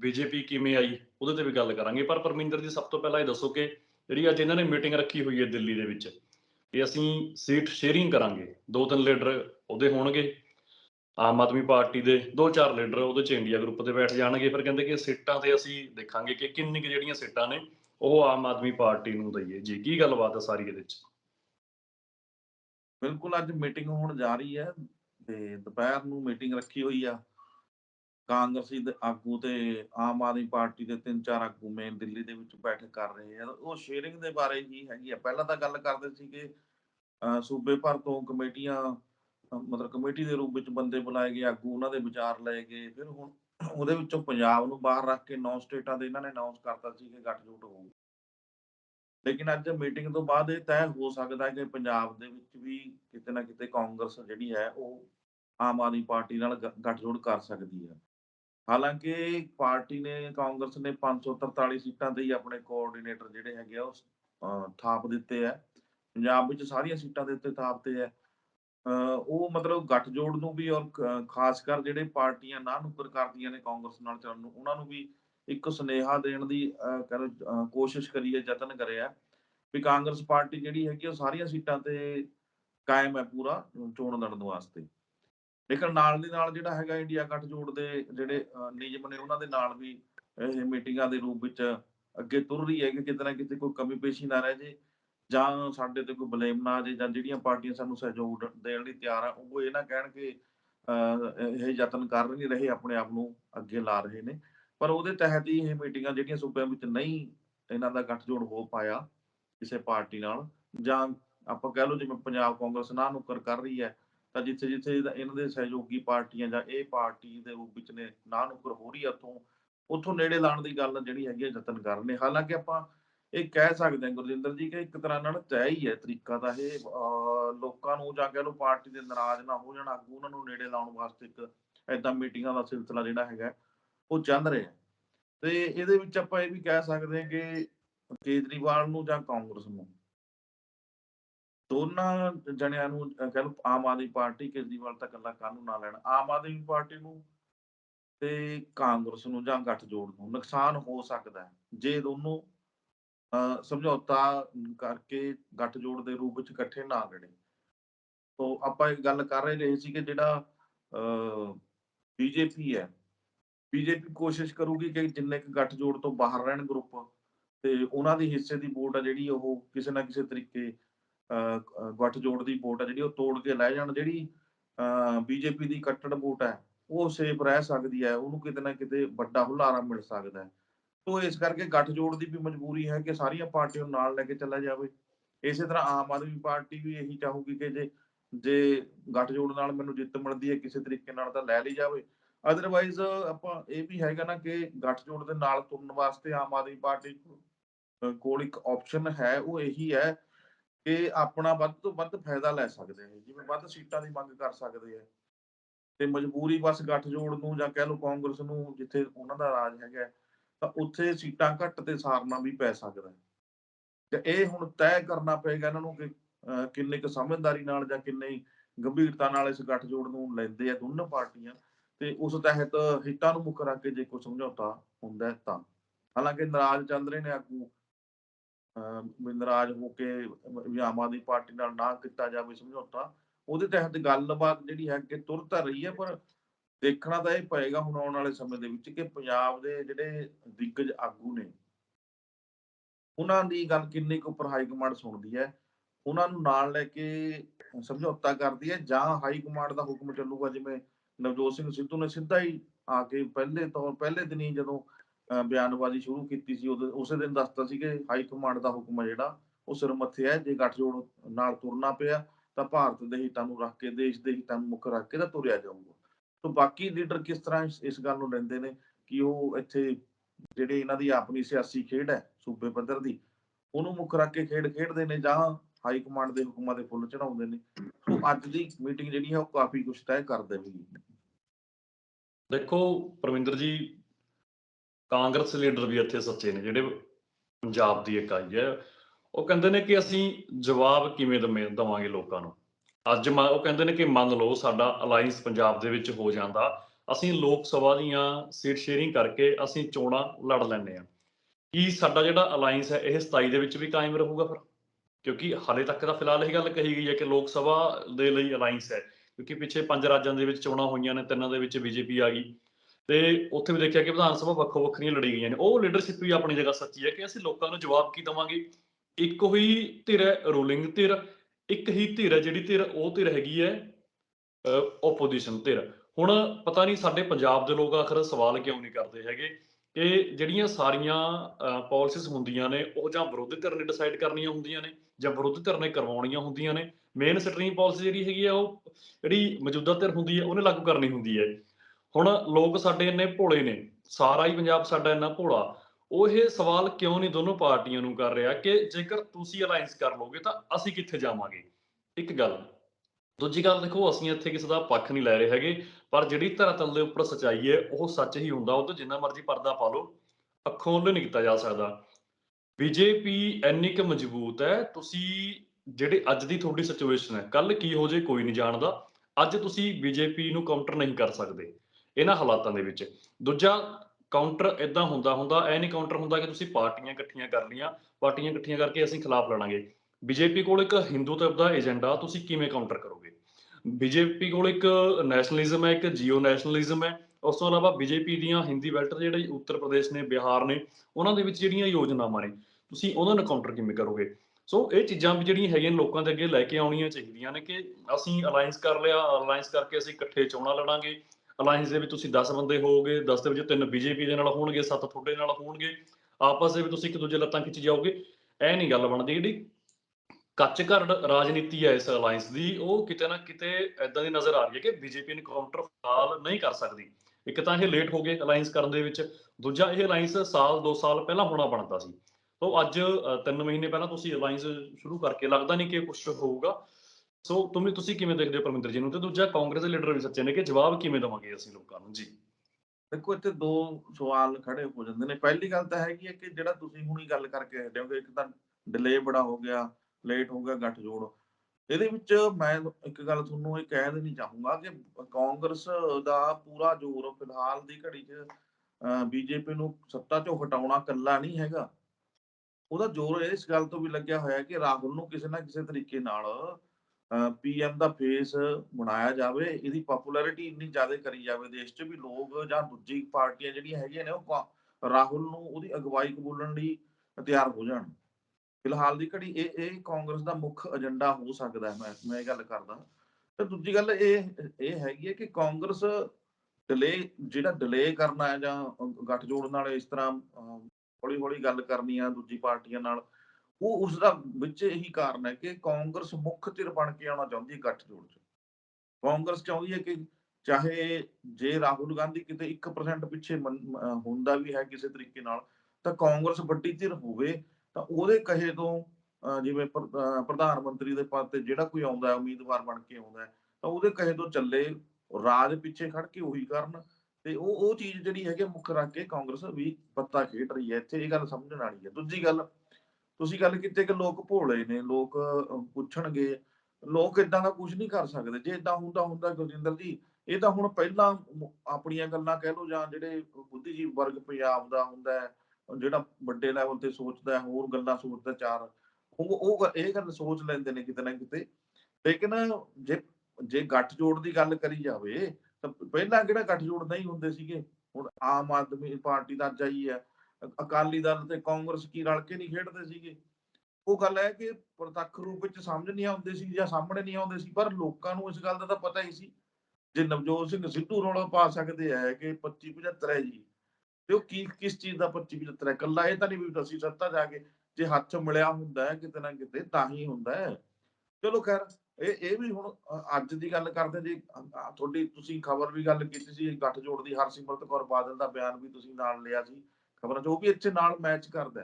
ਬੀਜੇਪੀ ਕਿਵੇਂ ਆਈ, ਉਹਦੇ ਤੇ ਵੀ ਗੱਲ ਕਰਾਂਗੇ। ਪਰ ਪਰਮਿੰਦਰ ਜੀ, ਸਭ ਤੋਂ ਪਹਿਲਾਂ ਇਹ ਦੱਸੋ ਕਿ ਜਿਹੜੀ ਅੱਜ ਇਹਨਾਂ ਨੇ ਮੀਟਿੰਗ ਰੱਖੀ ਹੋਈ ਹੈ ਦਿੱਲੀ ਦੇ ਵਿੱਚ, ਇਹ ਅਸੀਂ ਸੀਟ ਸ਼ੇਅਰਿੰਗ ਕਰਾਂਗੇ। ਦੋ ਤਿੰਨ ਲੀਡਰ ਉਹਦੇ ਹੋਣਗੇ, ਆਮ ਆਦਮੀ ਪਾਰਟੀ ਦੇ ਦੋ ਚਾਰ ਲੀਡਰ ਉਹਦੇ ਚ ਇੰਡੀਆ ਗਰੁੱਪ ਤੇ ਬੈਠ ਜਾਣਗੇ। ਫਿਰ ਕਹਿੰਦੇ ਕਿ ਸੀਟਾਂ ਤੇ ਅਸੀਂ ਦੇਖਾਂਗੇ ਕਿ ਕਿੰਨੀ ਕੁ ਜਿਹੜੀਆਂ ਸੀਟਾਂ ਨੇ ਉਹ ਆਮ ਆਦਮੀ ਪਾਰਟੀ ਨੂੰ ਦਈਏ ਜੀ, ਕੀ ਗੱਲਬਾਤ ਹੈ ਸਾਰੀ ਇਹਦੇ ਵਿੱਚ? ਬਿਲਕੁਲ ਅੱਜ ਮੀਟਿੰਗ ਹੋਣ ਜਾ ਰਹੀ ਹੈ ਤੇ ਦੁਪਹਿਰ ਨੂੰ ਮੀਟਿੰਗ ਰੱਖੀ ਹੋਈ ਆ। ਕਾਂਗਰਸੀ ਦੇ ਆਗੂ ਤੇ ਆਮ ਆਦਮੀ ਪਾਰਟੀ ਦੇ ਤਿੰਨ ਚਾਰ ਆਗੂ ਮੇਨ ਦਿੱਲੀ ਦੇ ਵਿੱਚ ਬੈਠਕ ਕਰ ਰਹੇ ਆ। ਉਹ ਸ਼ੇਅਰਿੰਗ ਦੇ ਬਾਰੇ ਹੀ ਹੈਗੀ ਆ। ਪਹਿਲਾਂ ਤਾਂ ਗੱਲ ਕਰਦੇ ਸੀ ਕਿ ਸੂਬੇ ਭਰ ਤੋਂ ਕਮੇਟੀਆਂ, ਮਤਲਬ ਕਮੇਟੀ ਦੇ ਰੂਪ ਵਿੱਚ ਬੰਦੇ ਬੁਲਾਏ ਗਏ, ਆਗੂ ਉਹਨਾਂ ਦੇ ਵਿਚਾਰ ਲਏ ਗਏ, ਫਿਰ ਹੁਣ ਉਹਦੇ ਵਿੱਚੋਂ ਪੰਜਾਬ ਨੂੰ ਬਾਹਰ ਰੱਖ ਕੇ ਨੌ ਸਟੇਟਾਂ ਦੇ ਇਹਨਾਂ ਨੇ ਅਨਾਉਂਸ ਕਰਤਾ ਸੀ ਕਿ ਗੱਠਜੋੜ ਹੋਊ। ਲੇਕਿਨ ਅੱਜ ਮੀਟਿੰਗ ਤੋਂ ਬਾਅਦ ਇਹ ਤੈਅ ਹੋ ਸਕਦਾ ਕਿ ਪੰਜਾਬ ਦੇ ਵਿੱਚ ਵੀ ਕਿਤੇ ਨਾ ਕਿਤੇ ਕਾਂਗਰਸ ਜਿਹੜੀ ਹੈ ਉਹ ਆਮ ਆਦਮੀ ਪਾਰਟੀ ਨਾਲ ਗ- ਗੱਠਜੋੜ ਕਰ ਸਕਦੀ ਹੈ। ਹਾਲਾਂਕਿ ਪਾਰਟੀ ਨੇ, ਕਾਂਗਰਸ ਨੇ 543 ਸੀਟਾਂ ਤੇ ਹੀ ਆਪਣੇ ਕੋਆਰਡੀਨੇਟਰ ਜਿਹੜੇ ਹੈਗੇ ਆ ਉਹ ਥਾਪ ਦਿੱਤੇ ਆ ਪੰਜਾਬ ਵਿੱਚ ਸਾਰੀਆਂ ਸੀਟਾਂ ਦੇ ਉੱਤੇ ਥਾਪ ਤੇ ਹੈ। ਉਹ ਮਤਲਬ ਗੱਠਜੋੜ ਨੂੰ ਵੀ ਔਰ ਖਾਸ ਕਰ ਜਿਹੜੇ ਪਾਰਟੀਆਂ ਨਾ ਨੁਕਰ ਕਰਦੀਆਂ ਨੇ ਕਾਂਗਰਸ ਨਾਲ ਚੱਲਣ ਨੂੰ, ਉਹਨਾਂ ਨੂੰ ਵੀ ਇੱਕ ਸੁਨੇਹਾ ਦੇਣ ਦੀ ਕੋਸ਼ਿਸ਼ ਕਰੀਏ, ਯਤਨ ਕਰਿਆ ਵੀ ਕਾਂਗਰਸ ਪਾਰਟੀ ਜਿਹੜੀ ਹੈਗੀ ਉਹ ਸਾਰੀਆਂ ਸੀਟਾਂ ਤੇ ਕਾਇਮ ਹੈ ਪੂਰਾ, ਚੋਣ ਲੜਨ ਵਾਸਤੇ। ਲੇਕਿਨ ਨਾਲ ਦੀ ਨਾਲ ਜਿਹੜਾ ਹੈਗਾ ਇੰਡੀਆ ਗੱਠਜੋੜ ਦੇ ਜਿਹੜੇ ਨਿਯਮ ਨੇ, ਉਹਨਾਂ ਦੇ ਨਾਲ ਵੀ ਇਹ ਮੀਟਿੰਗਾਂ ਦੇ ਰੂਪ ਵਿੱਚ ਅੱਗੇ ਤੁਰ ਰਹੀ ਹੈ ਕਿ ਕਿਤੇ ਨਾ ਕਿਤੇ ਕੋਈ ਕਮੀ ਪੇਸ਼ੀ ਨਾ ਰਹਿ ਜੇ। ਜਾਂ ਸਾਡੇ ਤੇ ਕੋਈ ਬਲੇਮ ਨਾ ਆ ਜੇ ਜਾਂ ਜਿਹੜੀਆਂ ਪਾਰਟੀਆਂ ਸਾਨੂੰ ਸਹਿਯੋਗ ਦੇਣ ਲਈ ਤਿਆਰ ਆ, ਉਹ ਇਹ ਨਾ ਕਹਿਣ ਕਿ ਇਹ ਯਤਨ ਕਰ ਨਹੀਂ ਰਹੇ, ਆਪਣੇ ਆਪ ਨੂੰ ਅੱਗੇ ਲਾ ਰਹੇ ਨੇ। ਪਰ ਉਹਦੇ ਤਹਿਤ ਹੀ ਇਹ ਮੀਟਿੰਗਾਂ ਜਿਹੜੀਆਂ ਸੂਬਿਆਂ ਵਿੱਚ ਨਹੀਂ ਇਹਨਾਂ ਦਾ ਗੱਠਜੋੜ ਹੋ ਪਾਇਆ ਕਿਸੇ ਪਾਰਟੀ ਨਾਲ, ਜਾਂ ਆਪਾਂ ਕਹਿ ਲਓ ਜਿਵੇਂ ਪੰਜਾਬ ਕਾਂਗਰਸ ਨਾ ਨੁਕਰ ਕਰ ਰਹੀ ਹੈ, ਤਾਂ ਜਿੱਥੇ ਜਿੱਥੇ ਇਹਨਾਂ ਦੇ ਸਹਿਯੋਗੀ ਪਾਰਟੀਆਂ ਜਾਂ ਇਹ ਪਾਰਟੀ ਦੇ ਰੂਪ ਵਿੱਚ ਨੇ ਨਾ ਨੁਕਰ ਹੋ ਰਹੀ ਹੈ ਉੱਥੋਂ ਉੱਥੋਂ ਨੇੜੇ ਲਾਉਣ ਦੀ ਗੱਲ ਜਿਹੜੀ ਹੈਗੀ ਹੈ ਯਤਨ ਕਰ ਰਹੇ ਨੇ। ਹਾਲਾਂਕਿ ਆਪਾਂ ਇਹ ਕਹਿ ਸਕਦੇ ਹਾਂ ਗੁਰਜਿੰਦਰ ਜੀ ਕਿ ਇੱਕ ਤਰ੍ਹਾਂ ਨਾਲ ਤੈਅ ਹੀ ਹੈ ਤਰੀਕਾ ਤਾਂ ਇਹ ਲੋਕਾਂ ਨੂੰ ਜਾਂ ਕਹਿ ਲਓ ਪਾਰਟੀ ਦੇ ਨਾਰਾਜ਼ ਨਾ ਹੋ ਜਾਣ ਆਗੂ ਉਹਨਾਂ ਨੂੰ ਨੇੜੇ ਲਾਉਣ ਵਾਸਤੇ ਇੱਕ ਏਦਾਂ ਮੀਟਿੰਗਾਂ ਦਾ ਸਿਲਸਿਲਾ ਜਿਹੜਾ ਹੈਗਾ ਉਹ ਚੱਲ ਰਿਹਾ ਤੇ ਇਹਦੇ ਵਿੱਚ ਆਪਾਂ ਇਹ ਵੀ ਕਹਿ ਸਕਦੇ ਹਾਂ ਕਿ ਕੇਜਰੀਵਾਲ ਨੂੰ ਜਾਂ ਕਾਂਗਰਸ ਨੂੰ ਦੋਨਾਂ ਜਣਿਆਂ ਨੂੰ ਕਹਿ ਲਓ ਆਮ ਆਦਮੀ ਪਾਰਟੀ ਕੇਜਰੀਵਾਲ ਤਾਂ ਇਕੱਲਾ ਕਾਨੂੰਨ ਨਾ ਲੈਣ, ਆਮ ਆਦਮੀ ਪਾਰਟੀ ਨੂੰ ਤੇ ਕਾਂਗਰਸ ਨੂੰ ਜਾਂ ਗੱਠਜੋੜ ਨੂੰ ਨੁਕਸਾਨ ਹੋ ਸਕਦਾ ਹੈ। ਜੇ ਦੋਨੋਂ ਸਮਝੌਤਾ ਕਰਕੇ ਗੱਠਜੋੜ ਦੇ ਰੂਪ ਵਿੱਚ ਇਕੱਠੇ ਨਾ ਲੜੇ। ਤੋਂ ਆਪਾਂ ਇਹ ਗੱਲ ਕਰ ਰਹੇ ਸੀ ਕਿ ਜਿਹੜਾ ਬੀਜੇਪੀ ਹੈ ਬੀਜੇਪੀ ਕੋਸ਼ਿਸ਼ ਕਰੂਗੀ ਕਿ ਜਿੰਨੇ ਕੁ ਗੱਠਜੋੜ ਤੋਂ ਬਾਹਰ ਰਹਿਣ ਗਰੁੱਪ ਤੇ ਉਹਨਾਂ ਦੀ ਹਿੱਸੇ ਦੀ ਵੋਟ ਆ ਜਿਹੜੀ ਉਹ ਕਿਸੇ ਨਾ ਕਿਸੇ ਤਰੀਕੇ ਅਹ, ਅਹ, ਗੱਠਜੋੜ ਦੀ ਵੋਟ ਆ ਜਿਹੜੀ ਉਹ ਤੋੜ ਕੇ ਲੈ ਜਾਣ ਜਿਹੜੀ ਬੀਜੇਪੀ ਦੀ ਕੱਟੜ ਵੋਟ ਹੈ ਉਹ ਸੇਫ ਰਹਿ ਸਕਦੀ ਹੈ ਉਹਨੂੰ ਕਿਤੇ ਨਾ ਕਿਤੇ ਵੱਡਾ ਹੁਲਾਰਾ ਮਿਲ ਸਕਦਾ ਹੈ। ਤੋਂ ਇਸ ਕਰਕੇ ਗੱਠਜੋੜ ਦੀ ਵੀ ਮਜਬੂਰੀ ਹੈ ਕਿ ਸਾਰੀਆਂ ਪਾਰਟੀਆਂ ਨੂੰ ਨਾਲ ਲੈ ਕੇ ਚੱਲਿਆ ਜਾਵੇ। ਇਸੇ ਤਰ੍ਹਾਂ ਆਮ ਆਦਮੀ ਪਾਰਟੀ ਵੀ ਇਹੀ ਚਾਹੂਗੀ ਕਿ ਜੇ ਜੇ ਗੱਠਜੋੜ ਨਾਲ ਮੈਨੂੰ ਜਿੱਤ ਮਿਲਦੀ ਹੈ, ਕਿਸੇ ਤਰੀਕੇ ਨਾਲ ਤਾਂ ਲੈ ਲਈ ਜਾਵੇ। ਅਦਰਵਾਈਜ਼ ਆਪਾਂ ਇਹ ਵੀ ਹੈਗਾ ਨਾ ਕਿ ਗੱਠਜੋੜ ਦੇ ਨਾਲ ਤੁਰਨ ਵਾਸਤੇ ਆਮ ਆਦਮੀ ਪਾਰਟੀ ਕੋਲ ਇੱਕ ਆਪਸ਼ਨ ਹੈ, ਉਹ ਇਹੀ ਹੈ ਕਿ ਆਪਣਾ ਵੱਧ ਤੋਂ ਵੱਧ ਫਾਇਦਾ ਲੈ ਸਕਦੇ ਹੈ ਜਿਵੇਂ ਵੱਧ ਸੀਟਾਂ ਦੀ ਮੰਗ ਕਰ ਸਕਦੇ ਹੈ। ਤੇ ਮਜਬੂਰੀ ਬਸ ਗੱਠਜੋੜ ਨੂੰ ਜਾਂ ਕਹਿ ਲਓ ਕਾਂਗਰਸ ਨੂੰ, ਜਿੱਥੇ ਉਹਨਾਂ ਦਾ ਰਾਜ ਹੈਗਾ ਤਾਂ ਉੱਥੇ ਸੀਟਾਂ ਘੱਟ ਤੇ ਸਾਰਨਾ ਵੀ ਪੈ ਸਕਦਾ ਹੈ। ਤੇ ਇਹ ਹੁਣ ਤੈਅ ਕਰਨਾ ਪਏਗਾ ਇਹਨਾਂ ਨੂੰ ਕਿ ਕਿੰਨੇ ਕੁ ਸਮਝਦਾਰੀ ਨਾਲ ਜਾਂ ਕਿੰਨੇ ਗੰਭੀਰਤਾ ਨਾਲ ਇਸ ਗੱਠਜੋੜ ਨੂੰ ਲੈਂਦੇ ਆ ਦੋਨੋਂ ਪਾਰਟੀਆਂ ਤੇ ਉਸ ਤਹਿਤ ਹਿੱਤਾਂ ਨੂੰ ਮੁੱਖ ਰੱਖ ਕੇ ਜੇ ਕੋਈ ਸਮਝੌਤਾ ਹੁੰਦਾ ਤਾਂ। ਹਾਲਾਂਕਿ ਨਾਰਾਜ਼ ਚੰਦਰੇ ਨੇ ਆਗੂ ਅਹ, ਨਾਰਾਜ਼ ਹੋ ਕੇ ਵੀ ਆਮ ਆਦਮੀ ਪਾਰਟੀ ਨਾਲ ਨਾ ਕੀਤਾ ਜਾਵੇ ਸਮਝੌਤਾ ਉਹਦੇ ਤਹਿਤ ਗੱਲਬਾਤ ਜਿਹੜੀ ਹੈ ਕਿ ਤੁਰ ਰਹੀ ਹੈ ਪਰ ਦੇਖਣਾ ਤਾਂ ਇਹ ਪਏਗਾ ਹੁਣ ਆਉਣ ਵਾਲੇ ਸਮੇਂ ਦੇ ਵਿੱਚ ਕਿ ਪੰਜਾਬ ਦੇ ਜਿਹੜੇ ਦਿੱਗਜ ਆਗੂ ਨੇ, ਉਹਨਾਂ ਦੀ ਗੱਲ ਕਿੰਨੀ ਕੁ ਉੱਪਰ ਹਾਈ ਕਮਾਂਡ ਸੁਣਦੀ ਹੈ, ਉਹਨਾਂ ਨੂੰ ਨਾਲ ਲੈ ਕੇ ਸਮਝੌਤਾ ਕਰਦੀ ਹੈ ਜਾਂ ਹਾਈ ਕਮਾਂਡ ਦਾ ਹੁਕਮ ਚੱਲੂਗਾ ਜਿਵੇਂ ਨਵਜੋਤ ਸਿੰਘ ਸਿੱਧੂ ਨੇ ਸਿੱਧਾ ਹੀ ਆ ਕੇ ਪਹਿਲੇ ਤੌਰ, ਪਹਿਲੇ ਦਿਨ ਹੀ ਜਦੋਂ ਬਿਆਨਬਾਜ਼ੀ ਸ਼ੁਰੂ ਕੀਤੀ ਸੀ, ਉਦੋਂ ਉਸੇ ਦਿਨ ਦੱਸਤਾ ਸੀ ਕਿ ਹਾਈ ਕਮਾਂਡ ਦਾ ਹੁਕਮ ਹੈ ਜਿਹੜਾ, ਉਹ ਸਿਰ ਮੱਥੇ ਹੈ, ਜੇ ਗੱਠਜੋੜ ਨਾਲ ਤੁਰਨਾ ਪਿਆ ਤਾਂ ਭਾਰਤ ਦੇ ਹਿੱਤਾਂ ਨੂੰ ਰੱਖ ਕੇ, ਦੇਸ਼ ਦੇ ਹਿੱਤਾਂ ਨੂੰ ਮੁੱਖ ਰੱਖ ਕੇ ਤਾਂ ਤੁਰਿਆ ਜਾਊਗਾ। ਤੋਂ ਬਾਕੀ ਲੀਡਰ ਕਿਸ ਤਰ੍ਹਾਂ ਇਸ- ਗੱਲ ਨੂੰ ਲੈਂਦੇ ਨੇ ਕਿ ਉਹ ਇੱਥੇ ਜਿਹੜੇ ਇਹਨਾਂ ਦੀ ਆਪਣੀ ਸਿਆਸੀ ਖੇਡ ਹੈ, ਸੂਬੇ ਪੱਧਰ ਦੀ, ਉਹਨੂੰ ਮੁੱਖ ਰੱਖ ਕੇ ਖੇਡ ਖੇਡਦੇ ਨੇ ਜਾਂ ਹਾਈ ਕਮਾਂਡ ਦੇ ਹੁਕਮਾਂ ਦੇ ਫੁੱਲ ਚੜਾਉਂਦੇ ਨੇ। ਸੋ ਅੱਜ ਦੀ ਮੀਟਿੰਗ ਜਿਹੜੀ ਹੈ ਉਹ ਕਾਫੀ ਕੁਝ ਤੈਅ ਕਰ ਦੇਵੇਗੀ ਦੇਖੋ, ਪਰਮਿੰਦਰ ਜੀ, ਕਾਂਗਰਸ ਲੀਡਰ ਵੀ ਇੱਥੇ ਸੱਚੇ ਨੇ, ਜਿਹੜੇ ਪੰਜਾਬ ਦੀ ਇਕਾਈ ਹੈ। ਉਹ ਕਹਿੰਦੇ ਨੇ ਕਿ ਅਸੀਂ ਜਵਾਬ ਕਿਵੇਂ ਦਵੇਂ ਦਵਾਂਗੇ ਲੋਕਾਂ ਨੂੰ? ਅੱਜ ਮ- ਉਹ ਕਹਿੰਦੇ ਨੇ ਕਿ ਮੰਨ ਲਓ ਸਾਡਾ ਅਲਾਈਅੰਸ ਪੰਜਾਬ ਦੇ ਵਿੱਚ ਹੋ ਜਾਂਦਾ, ਅਸੀਂ ਲੋਕ ਸਭਾ ਦੀਆਂ ਸੀਟ ਸ਼ੇਅਰਿੰਗ ਕਰਕੇ ਅਸੀਂ ਚੋਣਾਂ ਲੜ ਲੈਂਦੇ ਆ ਕੀ ਸਾਡਾ ਜਿਹੜਾ ਅਲਾਈਅੰਸ ਹੈ, ਇਹ 27 ਦੇ ਵਿੱਚ ਵੀ ਕਾਇਮ ਰਹੂਗਾ ਫਿਰ? ਕਿਉਂਕਿ ਹਾਲੇ ਤੱਕ ਤਾਂ ਫਿਲਹਾਲ ਇਹ ਗੱਲ ਕਹੀ ਗਈ ਹੈ ਕਿ ਲੋਕ ਸਭਾ ਦੇ ਲਈ ਅਲਾਈਅੰਸ ਹੈ, ਕਿਉਂਕਿ ਪਿੱਛੇ ਪੰਜ ਰਾਜਾਂ ਦੇ ਵਿੱਚ ਚੋਣਾਂ ਹੋਈਆਂ ਨੇ, ਤਿੰਨਾਂ ਦੇ ਵਿੱਚ ਬੀਜੇਪੀ ਆ ਗਈ। ਤੇ ਉੱਥੇ ਵੀ ਦੇਖਿਆ ਕਿ ਵਿਧਾਨ ਸਭਾ ਵੱਖੋ ਵੱਖਰੀਆਂ ਲੜੀ ਗਈਆਂ ਨੇ। ਉਹ ਲੀਡਰਸ਼ਿਪ ਵੀ ਆਪਣੀ ਜਗ੍ਹਾ ਸੱਚੀ ਹੈ ਕਿ ਅਸੀਂ ਲੋਕਾਂ ਨੂੰ ਜਵਾਬ ਕੀ ਦਵਾਂਗੇ? ਇੱਕੋ ਹੀ ਧਿਰ ਹੈ ਰੂਲਿੰਗ ਧਿਰ। ਇੱਕ ਹੀ ਧਿਰ ਹੈ, ਜਿਹੜੀ ਧਿਰ, ਉਹ ਧਿਰ ਹੈਗੀ ਹੈ ਓਪੋਜੀਸ਼ਨ ਧਿਰ। ਹੁਣ ਪਤਾ ਨਹੀਂ ਸਾਡੇ ਪੰਜਾਬ ਦੇ ਲੋਕ ਆਖਰ ਸਵਾਲ ਕਿਉਂ ਨਹੀਂ ਕਰਦੇ ਹੈਗੇ ਕਿ ਜਿਹੜੀਆਂ ਸਾਰੀਆਂ ਪਾਲਿਸੀਜ਼ ਹੁੰਦੀਆਂ ਨੇ, ਉਹ ਜਾਂ ਵਿਰੋਧੀ ਧਿਰ ਨੇ ਡਿਸਾਈਡ ਕਰਨੀਆਂ ਹੁੰਦੀਆਂ ਨੇ, ਜਾਂ ਵਿਰੋਧੀ ਧਿਰ ਨੇ ਕਰਵਾਉਣੀਆਂ ਹੁੰਦੀਆਂ ਨੇ ਮੇਨ ਸਟਰੀਮ ਪਾਲਿਸੀ ਜਿਹੜੀ ਹੈਗੀ ਆ, ਉਹ ਜਿਹੜੀ ਮੌਜੂਦਾ ਧਿਰ ਹੁੰਦੀ ਹੈ, ਉਹਨੇ ਲਾਗੂ ਕਰਨੀ ਹੁੰਦੀ ਹੈ। ਹੁਣ ਲੋਕ ਸਾਡੇ ਇੰਨੇ ਭੋਲੇ ਨੇ, ਸਾਰਾ ਹੀ ਪੰਜਾਬ ਸਾਡਾ ਇੰਨਾ ਭੋਲਾ ਉਹ ਇਹ ਸਵਾਲ ਕਿਉਂ ਨਹੀਂ ਦੋਨੋਂ ਪਾਰਟੀਆਂ ਨੂੰ ਕਰ ਰਿਹਾ ਕਿ ਜੇਕਰ ਤੁਸੀਂ ਅਲਾਈਅੰਸ ਕਰ ਲੋਗੇ ਤਾਂ ਅਸੀਂ ਕਿੱਥੇ ਜਾਵਾਂਗੇ? ਇੱਕ ਗੱਲ। ਦੂਜੀ ਗੱਲ ਦੇਖੋ, ਅਸੀਂ ਇੱਥੇ ਕਿਸੇ ਦਾ ਪੱਖ ਨਹੀਂ ਲੈ ਰਹੇ ਹੈਗੇ, ਪਰ ਜਿਹੜੀ ਧਰਤਲ ਦੇ ਉੱਪਰ ਸਚਾਈ ਹੈ, ਉਹ ਸੱਚ ਹੀ ਹੁੰਦਾ, ਉਹ ਤੋਂ ਜਿੰਨਾ ਮਰਜ਼ੀ ਪਰਦਾ ਪਾ ਲਓ, ਅੱਖੋਂ ਉਹਲੇ ਨਹੀਂ ਕੀਤਾ ਜਾ ਸਕਦਾ। ਬੀਜੇਪੀ ਇੰਨੀ ਕੁ ਮਜ਼ਬੂਤ ਹੈ, ਤੁਸੀਂ ਜਿਹੜੇ ਅੱਜ ਦੀ ਤੁਹਾਡੀ ਸਿਚੁਏਸ਼ਨ ਹੈ ਕੱਲ ਕੀ ਹੋ ਜੇ ਕੋਈ ਨਹੀਂ ਜਾਣਦਾ, ਅੱਜ ਤੁਸੀਂ ਬੀਜੇਪੀ ਨੂੰ ਕਾਊਂਟਰ ਨਹੀਂ ਕਰ ਸਕਦੇ, ਇਹਨਾਂ ਹਾਲਾਤਾਂ ਦੇ ਵਿੱਚ। ਦੂਜਾ ਕਾਊਂਟਰ ਇਦਾਂ ਹੁੰਦਾ ਹੁੰਦਾ ਐ ਨਹੀਂ ਕਾਊਂਟਰ ਹੁੰਦਾ ਕਿ ਤੁਸੀਂ ਪਾਰਟੀਆਂ ਇਕੱਠੀਆਂ ਕਰ ਲੀਆਂ ਪਾਰਟੀਆਂ ਇਕੱਠੀਆਂ ਕਰਕੇ ਅਸੀਂ ਖਿਲਾਫ ਲੜਾਂਗੇ। ਬੀਜੇਪੀ ਕੋਲ ਇੱਕ ਹਿੰਦੂਤਵ ਦਾ ਏਜੰਡਾ ਤੁਸੀਂ ਕਿਵੇਂ ਕਾਊਂਟਰ ਕਰੋਗੇ? ਬੀਜੇਪੀ ਕੋਲ ਇੱਕ ਨੈਸ਼ਨਲਿਜ਼ਮ ਹੈ, ਇੱਕ ਜੀਓ ਨੈਸ਼ਨਲਿਜ਼ਮ ਹੈ। ਉਸ ਤੋਂ ਇਲਾਵਾ ਬੀਜੇਪੀ ਦੀਆਂ ਹਿੰਦੀ ਬੈਲਟ ਜਿਹੜੇ ਉੱਤਰ ਪ੍ਰਦੇਸ਼ ਨੇ, ਬਿਹਾਰ ਨੇ, ਉਹਨਾਂ ਦੇ ਵਿੱਚ ਜਿਹੜੀਆਂ ਯੋਜਨਾਵਾਂ ਨੇ, ਤੁਸੀਂ ਉਹਨਾਂ ਨੂੰ ਕਾਊਂਟਰ ਕਿਵੇਂ ਕਰੋਗੇ? ਸੋ ਇਹ ਚੀਜ਼ਾਂ ਵੀ ਜਿਹੜੀਆਂ ਹੈਗੀਆਂ ਨੇ ਲੋਕਾਂ ਦੇ ਅੱਗੇ ਲੈ ਕੇ ਆਉਣੀਆਂ ਚਾਹੀਦੀਆਂ ਨੇ ਕਿ ਅਸੀਂ ਅਲਾਈਅੰਸ ਕਰ ਲਿਆ ਅਲਾਈਅੰਸ ਕਰਕੇ ਅਸੀਂ ਇਕੱਠੇ ਚੋਣਾਂ ਲੜਾਂਗੇ ਅਲਾਈਅੰਸ ਦੇ ਵਿੱਚ ਤੁਸੀਂ 10 ਬੰਦੇ ਹੋਵੋਗੇ 10 ਦੇ ਵਿੱਚ ਤਿੰਨ ਬੀਜੇਪੀ ਦੇ ਨਾਲ ਹੋਣਗੇ 7 ਤੁਹਾਡੇ ਨਾਲ ਹੋਣਗੇ, ਆਪਸ ਦੇ ਵਿੱਚ ਤੁਸੀਂ ਇੱਕ ਦੂਜੇ ਲੱਤਾਂ ਖਿੱਚ ਜਾਓਗੇ। ਇਹ ਨਹੀਂ ਗੱਲ ਬਣਦੀ ਜਿਹੜੀ ਕੱਚ ਘਰ ਰਾਜਨੀਤੀ ਹੈ ਇਸ ਅਲਾਈਅੰਸ ਦੀ, ਉਹ ਕਿਤੇ ਨਾ ਕਿਤੇ ਐਦਾਂ ਦੀ ਨਜ਼ਰ ਆ ਰਹੀ ਹੈ ਕਿ ਬੀਜੇਪੀ ਨੂੰ ਕਾਊਂਟਰ ਫਾਲ ਨਹੀਂ ਕਰ ਸਕਦੀ। ਇੱਕ ਤਾਂ ਇਹ ਲੇਟ ਹੋ ਗਏ ਅਲਾਈਅੰਸ ਕਰਨ ਦੇ ਵਿੱਚ, ਦੂਜਾ ਇਹ ਅਲਾਈਅੰਸ ਸਾਲ 2 ਸਾਲ ਪਹਿਲਾਂ ਹੋਣਾ ਬਣਦਾ ਸੀ। ਤੋਂ ਅੱਜ 3 ਮਹੀਨੇ ਪਹਿਲਾਂ ਤੁਸੀਂ ਅਲਾਈਅੰਸ ਸ਼ੁਰੂ ਕਰਕੇ ਲੱਗਦਾ ਨਹੀਂ ਕਿ ਕੁਝ ਹੋਊਗਾ। ਸੋ ਤੁਮੇ ਤੁਸੀਂ ਕਿਵੇਂ ਦੇਖਦੇ ਹੋ ਪਰਮਿੰਦਰ ਜੀ? ਨੂੰ ਤੇ ਦੂਜਾ ਕਾਂਗਰਸ ਦੇ ਲੀਡਰ ਵੀ ਸੱਚੇ ਨੇ ਕਿ ਜਵਾਬ ਕਿਵੇਂ ਦਵਾਂਗੇ ਅਸੀਂ ਲੋਕਾਂ ਨੂੰ? ਜੀ। ਦੇਖੋ, ਇੱਥੇ ਦੋ ਸਵਾਲ ਖੜੇ ਹੋ ਜਾਂਦੇ ਨੇ। ਪਹਿਲੀ ਗੱਲ ਤਾਂ ਹੈਗੀ ਹੈ ਕਿ ਜਿਹੜਾ ਤੁਸੀਂ ਹੁਣੀ ਗੱਲ ਕਰਕੇ ਹਟੇ ਹੋ ਕਿ ਇੱਕ ਤਾਂ ਡਿਲੇ ਬੜਾ ਹੋ ਗਿਆ ਲੇਟ ਹੋ ਗਿਆ, ਗੱਠਜੋੜ। ਇਹਦੇ ਵਿੱਚ ਮੈਂ ਇੱਕ ਗੱਲ ਤੁਹਾਨੂੰ ਇਹ ਕਹਿ ਦੇਣੀ ਚਾਹੂੰਗਾ ਕਿ ਕਾਂਗਰਸ ਦਾ ਪੂਰਾ ਜ਼ੋਰ ਫਿਲਹਾਲ ਦੀ ਘੜੀ 'ਚ ਬੀਜੇਪੀ ਨੂੰ ਸੱਤਾ 'ਚੋਂ ਹਟਾਉਣਾ ਕੱਲਾ ਨਹੀਂ ਹੈਗਾ। ਉਹਦਾ ਜ਼ੋਰ ਇਸ ਗੱਲ ਤੋਂ ਵੀ ਲੱਗਿਆ ਹੋਇਆ ਕਿ ਰਾਹੁਲ ਨੂੰ ਕਿਸੇ ਨਾ ਕਿਸੇ ਤਰੀਕੇ ਨਾਲ ਪੀਐਮ ਦਾ ਫੇਸ ਬਣਾਇਆ ਜਾਵੇ, ਇਹਦੀ ਪਪੂਲੈਰਿਟੀ ਇੰਨੀ ਜ਼ਿਆਦਾ ਕਰੀ ਜਾਵੇ ਦੇਸ਼ 'ਚ ਵੀ ਲੋਕ ਜਾਂ ਦੂਜੀ ਪਾਰਟੀਆਂ ਜਿਹੜੀਆਂ ਹੈਗੀਆਂ ਨੇ ਉਹ ਰਾਹੁਲ ਨੂੰ ਉਹਦੀ ਅਗਵਾਈ ਕਬੂਲਣ ਲਈ ਤਿਆਰ ਹੋ ਜਾਣ। ਫਿਲਹਾਲ ਦੀ ਘੜੀ ਇਹ ਇਹ ਕਾਂਗਰਸ ਦਾ ਮੁੱਖ ਏਜੰਡਾ ਹੋ ਸਕਦਾ ਹੈ, ਮੈਂ ਮੈਂ ਇਹ ਗੱਲ ਕਰਦਾ। ਤੇ ਦੂਜੀ ਗੱਲ ਇਹ ਇਹ ਹੈਗੀ ਹੈ ਕਿ ਕਾਂਗਰਸ ਡਿਲੇ ਜਿਹੜਾ ਡਿਲੇ ਕਰਨਾ ਹੈ ਜਾਂ ਗੱਠਜੋੜ ਨਾਲ ਇਸ ਤਰ੍ਹਾਂ ਹੌਲੀ ਹੌਲੀ ਗੱਲ ਕਰਨੀ ਆ ਦੂਜੀ ਪਾਰਟੀਆਂ ਨਾਲ ਉਹ ਉਸ ਦਾ ਵਿੱਚ ਇਹੀ ਕਾਰਨ ਹੈ ਕਿ ਕਾਂਗਰਸ ਮੁੱਖ ਧਿਰ ਬਣ ਕੇ ਆਉਣਾ ਚਾਹੁੰਦੀ ਹੈ ਗੱਠਜੋੜ 'ਚ। ਕਾਂਗਰਸ ਚਾਹੁੰਦੀ ਹੈ ਕਿ ਚਾਹੇ ਜੇ ਰਾਹੁਲ ਗਾਂਧੀ ਕਿਤੇ 1% ਪਿੱਛੇ ਹੁੰਦਾ ਵੀ ਹੈ ਕਿਸੇ ਤਰੀਕੇ ਨਾਲ, ਤਾਂ ਕਾਂਗਰਸ ਵੱਡੀ ਧਿਰ ਹੋਵੇ, ਤਾਂ ਉਹਦੇ ਕਹੇ ਤੋਂ ਜਿਵੇਂ ਪ੍ਰਧਾਨ ਮੰਤਰੀ ਦੇ ਪਦ ਤੇ ਜਿਹੜਾ ਕੋਈ ਆਉਂਦਾ ਹੈ, ਉਮੀਦਵਾਰ ਬਣ ਕੇ ਆਉਂਦਾ ਹੈ, ਤਾਂ ਉਹਦੇ ਕਹੇ ਤੋਂ ਚੱਲੇ ਰਾਜ ਪਿੱਛੇ ਖੜ ਕੇ ਉਹੀ ਕਰਨ, ਤੇ ਉਹ ਉਹ ਚੀਜ਼ ਜਿਹੜੀ ਹੈਗੀ ਮੁੱਖ ਰੱਖ ਕੇ ਕਾਂਗਰਸ ਵੀ ਪੱਤਾ ਖੇਡ ਰਹੀ ਹੈ, ਇੱਥੇ ਇਹ ਗੱਲ ਸਮਝਣ ਵਾਲੀ ਹੈ। ਦੂਜੀ ਗੱਲ ਤੁਸੀਂ ਗੱਲ ਕੀਤੀ ਕਿ ਲੋਕ ਭੋਲੇ ਨੇ, ਲੋਕ ਪੁੱਛਣਗੇ, ਲੋਕ ਇਦਾਂ ਦਾ ਕੁਝ ਨਹੀਂ ਕਰ ਸਕਦੇ। ਜੇ ਇਦਾਂ ਹੁੰਦਾ ਹੁੰਦਾ ਗੁਰਜਿੰਦਰ ਜੀ, ਇਹ ਤਾਂ ਹੁਣ ਪਹਿਲਾਂ ਆਪਣੀਆਂ ਗੱਲਾਂ ਕਹਿ ਲਓ ਜਾਂ ਜਿਹੜੇ ਬੁੱਧੀਜੀਵ ਵਰਗ ਪੰਜਾਬ ਦਾ ਹੁੰਦਾ ਹੈ, ਜਿਹੜਾ ਵੱਡੇ ਲੈਵਲ ਤੇ ਸੋਚਦਾ ਹੈ, ਹੋਰ ਗੱਲਾਂ ਸੋਚਦਾ ਚਾਰ, ਉਹ ਉਹ ਇਹ ਗੱਲ ਸੋਚ ਲੈਂਦੇ ਨੇ ਕਿਤੇ ਨਾ ਕਿਤੇ। ਲੇਕਿਨ ਜੇ ਜੇ ਗੱਠ ਜੋੜ ਦੀ ਗੱਲ ਕਰੀ ਜਾਵੇ, ਤਾਂ ਪਹਿਲਾਂ ਕਿਹੜਾ ਗੱਠ ਜੋੜ ਨਹੀਂ ਹੁੰਦੇ ਸੀਗੇ? ਹੁਣ ਆਮ ਆਦਮੀ ਪਾਰਟੀ ਦਾ ਅੱਜ ਆਈ ਹੈ। ਅਕਾਲੀ ਦਲ ਤੇ ਕਾਂਗਰਸ ਕੀ ਰਲ ਕੇ ਨਹੀਂ ਖੇਡਦੇ ਸੀਗੇ? ਉਹ ਗੱਲ ਹੈ ਕਿ ਪ੍ਰਤੱਖ ਰੂਪ ਵਿੱਚ ਸਮਝ ਨਹੀਂ ਆਉਂਦੇ ਸੀ ਜਾਂ ਸਾਹਮਣੇ ਨਹੀਂ ਆਉਂਦੇ ਸੀ, ਪਰ ਲੋਕਾਂ ਨੂੰ ਇਸ ਗੱਲ ਦਾ ਤਾਂ ਪਤਾ ਹੀ ਸੀ। ਜੇ ਨਵਜੋਤ ਸਿੰਘ ਸਿੱਧੂ ਰੌਲਾ ਪਾ ਸਕਦੇ ਹੈ ਕਿ 25 75 ਹੈ ਜੀ, ਤੇ ਉਹ ਕੀ, ਕਿਸ ਚੀਜ਼ ਦਾ 25 75 ਹੈ? ਕੱਲਾ ਇਹ ਤਾਂ ਨਹੀਂ ਵੀ ਅਸੀਂ ਸੱਤਾ ਜਾ ਕੇ ਜੇ ਹੱਥ ਮਿਲਿਆ ਹੁੰਦਾ ਹੈ ਕਿਤੇ ਨਾ ਕਿਤੇ, ਤਾਂ ਹੀ ਹੁੰਦਾ ਹੈ। ਚਲੋ ਖੈਰ, ਇਹ ਇਹ ਵੀ ਹੁਣ ਅੱਜ ਦੀ ਗੱਲ ਕਰਦੇ ਜੀ ਤੁਹਾਡੀ ਤੁਸੀਂ ਖਬਰ ਵੀ ਗੱਲ ਕੀਤੀ ਸੀ, ਗੱਠਜੋੜ ਦੀ ਹਰਸਿਮਰਤ ਕੌਰ ਬਾਦਲ ਦਾ ਬਿਆਨ ਵੀ ਤੁਸੀਂ ਨਾਲ ਲਿਆ ਸੀ। ਖਬਰਾਂ 'ਚ, ਉਹ ਵੀ ਇੱਥੇ ਨਾਲ ਮੈਚ ਕਰਦਾ